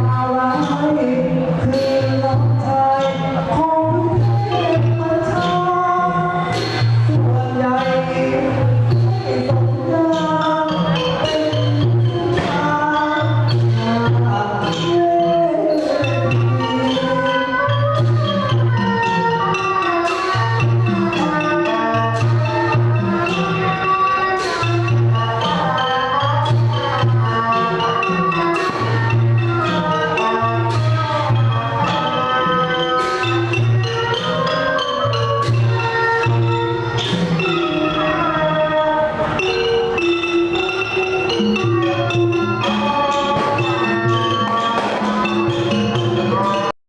나와 나를 불러줘